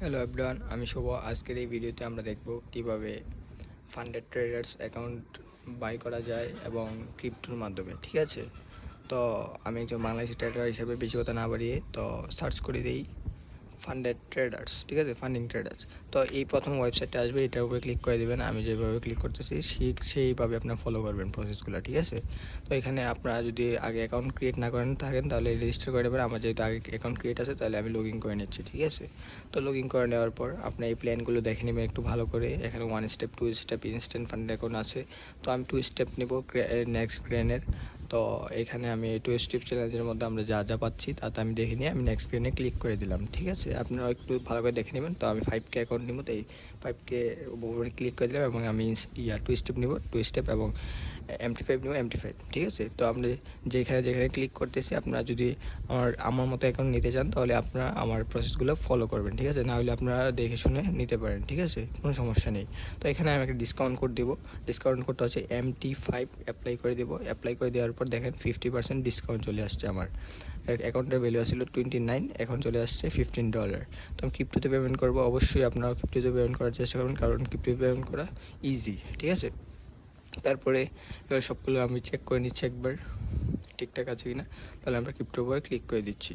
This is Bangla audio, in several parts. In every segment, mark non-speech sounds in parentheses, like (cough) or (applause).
হ্যালো এভরিওয়ান আমি শুভ। আজকের এই ভিডিওতে আমরা দেখব কীভাবে ফান্ডেড ট্রেডার্স অ্যাকাউন্ট বাই করা যায় এবং ক্রিপ্টোর মাধ্যমে, ঠিক আছে? তো আমি একজন বাংলাদেশি ট্রেডার হিসেবে বেশি কথা না বাড়িয়ে, তো সার্চ করে দিই। ফান্ডেড ট্রেডার্স ঠিক আছে? ফান্ডিং ট্রেডার্স তো এই প্রথম ওয়েবসাইটটা আসবে এটার উপরে ক্লিক করে দেবেন। আমি যেভাবে ক্লিক করতেছি সেই সেইভাবে আপনার ফলো করবেন প্রসেসগুলো ঠিক আছে? তো এখানে আপনারা যদি আগে অ্যাকাউন্ট ক্রিয়েট না করেন থাকেন, তাহলে রেজিস্টার করে নেবেন। আমার যেহেতু আগে অ্যাকাউন্ট ক্রিয়েট আছে, তাহলে আমি লগ ইন করে নিচ্ছি, ঠিক আছে? তো লগ ইন করে নেওয়ার পর আপনার এই প্ল্যানগুলো দেখে নেবেন একটু ভালো করে। এখানে one step two step instant fund account আছে। তো আমি টু স্টেপ নেব নেক্সট ক্রেনের তো এখানে আমি টু স্টেপ চ্যালেঞ্জের মধ্যে আমরা যা যা পাচ্ছি তাতে আমি দেখে নিয়ে আমি নেক্সট ক্রেনে ক্লিক করে দিলাম, ঠিক আছে? আপনারা একটু ভালো করে দেখে নেবেন। তো আমি ফাইভ কে অ্যাকাউন্ট নিব, তো এই ফাইভ কে উপরে ক্লিক করে দিলাম এবং আমি ইয়া টু স্টেপ নিব টু স্টেপ এবং এমটি ফাইভ নিব এমটি ফাইভ ঠিক আছে? তো আমরা যেখানে যেখানে ক্লিক করতেছি, আপনারা যদি আমার আমার মতো অ্যাকাউন্ট নিতে চান, তাহলে আপনারা আমার প্রসেসগুলো ফলো করবেন, ঠিক আছে? না হলে আপনারা দেখে শুনে নিতে পারেন, ঠিক আছে? কোনো সমস্যা নেই। তো এখানে আমি একটা ডিসকাউন্ট কোড দেবো। ডিসকাউন্ট কোডটা হচ্ছে এম টি ফাইভ অ্যাপ্লাই করে দেবো। অ্যাপ্লাই করে দেওয়ার পর দেখেন ফিফটি পার্সেন্ট ডিসকাউন্ট চলে আসছে আমার। অ্যাকাউন্টের ভ্যালু আসছিল টোয়েন্টি নাইন এখন চলে আসছে ফিফটিন ডলার তো আমি ক্রিপ্টোতে পেমেন্ট করব, অবশ্যই আপনারা ক্রিপ্টোতে পেমেন্ট করার চেষ্টা করবেন, কারণ ক্রিপ্টোতে পেমেন্ট করা ইজি ঠিক আছে? তারপরে এবার সবগুলো আমি চেক করে নিচ্ছি একবার, ঠিকঠাক আছে কি না তাহলে আমরা ক্রিপ্টোর উপরে ক্লিক করে দিচ্ছি।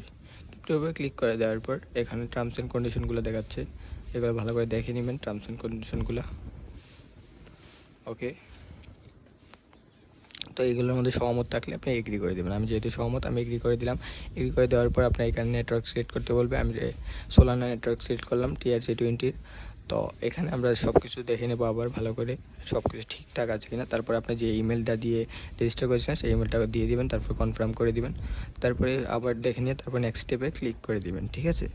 ক্রিপ্টোর উপরে ক্লিক করে দেওয়ার পর এখানে টার্মস অ্যান্ড কন্ডিশনগুলো দেখাচ্ছে। এগুলো ভালো করে দেখে নেবেন টার্মস অ্যান্ড কন্ডিশনগুলো ওকে তো এইগুলোর মধ্যে সহমত থাকলে আপনি এগ্রি করে দেবেন। আমি যেহেতু সহমত, আমি এগ্রি করে দিলাম। এগ্রি করে দেওয়ার পর আপনার এখানে নেটওয়ার্ক সিলেক্ট করতে বলবে। আমি সোলানা নেটওয়ার্ক সিলেক্ট করলাম টিআরসি টোয়েন্টির তো এখানে আমরা সব কিছু দেখে নেব আবার ভালো করে সব কিছু ঠিকঠাক আছে কিনা। তারপর আপনি যে ইমেলটা দিয়ে রেজিস্টার করেছিলেন, সেই ইমেলটা দিয়ে দিবেন, তারপর কনফার্ম করে দিবেন। তারপরে আবার দেখে নিয়ে তারপর নেক্সট স্টেপে ক্লিক করে দিবেন, ঠিক আছে?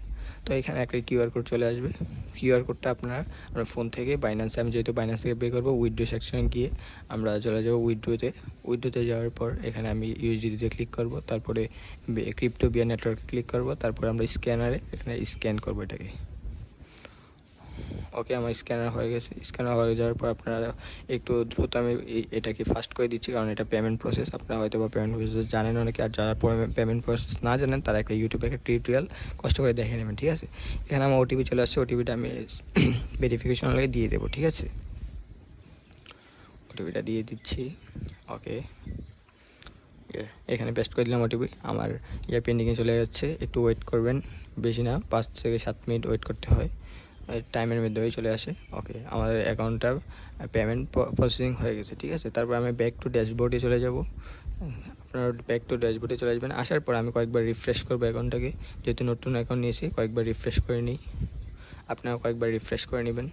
তো এখানে একটা কিউআর কোড চলে আসবে। কিউআর কোডটা আপনার, আমার ফোন থেকে বাইন্যান্সে আমি যেহেতু বাইন্যান্স থেকে পে করব উইড্রো সেকশনে গিয়ে আমরা চলে যাব উইড্রোতে উইড্রোতে যাওয়ার পর এখানে আমি ইউএসডিতে ক্লিক করব, তারপরে ক্রিপ্টো বিয়া নেটওয়ার্কে ক্লিক করব, তারপরে আমরা স্ক্যানারে এখানে স্ক্যান করব এটাকে। ওকে আমার স্ক্যানার হয়ে গেছে। স্ক্যানার হয়ে যাওয়ার পর আপনারা একটু দ্রুত আমি এটাকে ফাস্ট করে দিচ্ছি, কারণ এটা পেমেন্ট প্রসেস আপনারা হয়তো বা পেমেন্ট প্রসেস জানেন অনেকে, আর যারা পেমেন্ট প্রসেস না জানেন, তারা একটা ইউটিউবে একটা টিউটোরিয়াল কষ্ট করে দেখে নেবেন, ঠিক আছে? এখানে আমার ওটিপি চলে আসছে ওটিপিটা আমি (clears throat) ভেরিফিকেশন লাগে দিয়ে দেবো, ঠিক আছে? ওটিপিটা দিয়ে দিচ্ছি ওকে এখানে পেস্ট করে দিলাম ওটিপি আমার ইয়ে পেন্ডিংয়ে চলে যাচ্ছে, একটু ওয়েট করবেন, বেশি না, পাঁচ থেকে সাত মিনিট ওয়েট করতে হয়। টাইমের মাধ্যমেই চলে আসে। ওকে আমাদের অ্যাকাউন্টটা পেমেন্ট প্রসেসিং হয়ে গেছে, ঠিক আছে? তারপর আমি ব্যাক টু ড্যাশবোর্ডে চলে যাব। আপনার ব্যাক টু ড্যাশবোর্ডে চলে আসবেন। আসার পর আমি কয়েকবার রিফ্রেশ করব অ্যাকাউন্টটাকে যেহেতু নতুন অ্যাকাউন্ট নিয়েছি, কয়েকবার রিফ্রেশ করে নিই। আপনারা কয়েকবার রিফ্রেশ করে নেবেন।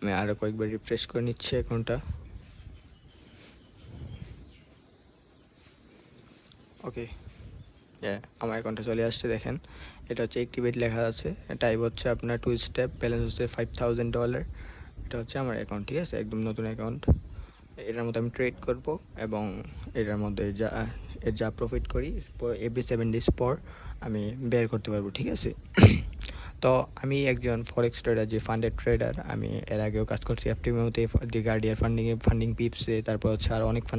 আমি আরও কয়েকবার রিফ্রেশ করে নিচ্ছি অ্যাকাউন্টটা ওকে আমার অ্যাকাউন্টে চলে আসছে, দেখেন। এটা হচ্ছে অ্যাক্টিভেট লেখা আছে। টাইপ হচ্ছে আপনার টু স্টেপ ব্যালেন্স হচ্ছে ফাইভ থাউজেন্ড ডলার এটা হচ্ছে আমার অ্যাকাউন্ট ঠিক আছে? একদম নতুন অ্যাকাউন্ট এটার মধ্যে আমি ট্রেড করব এবং এটার মধ্যে যা, এর যা প্রফিট করি এভরি সেভেন ডেজ পর আমি বের করতে পারব, ঠিক আছে? (coughs) তো আমি একজন ফরেক্স ট্রেডার যে ফান্ডেড ট্রেডার আমি এর আগেও কাজ করছি এফটিমিউতে দি গার্ডিয়ার ফান্ডিংয়ে ফান্ডিং পিপসে তারপর হচ্ছে আর অনেক ফান্ড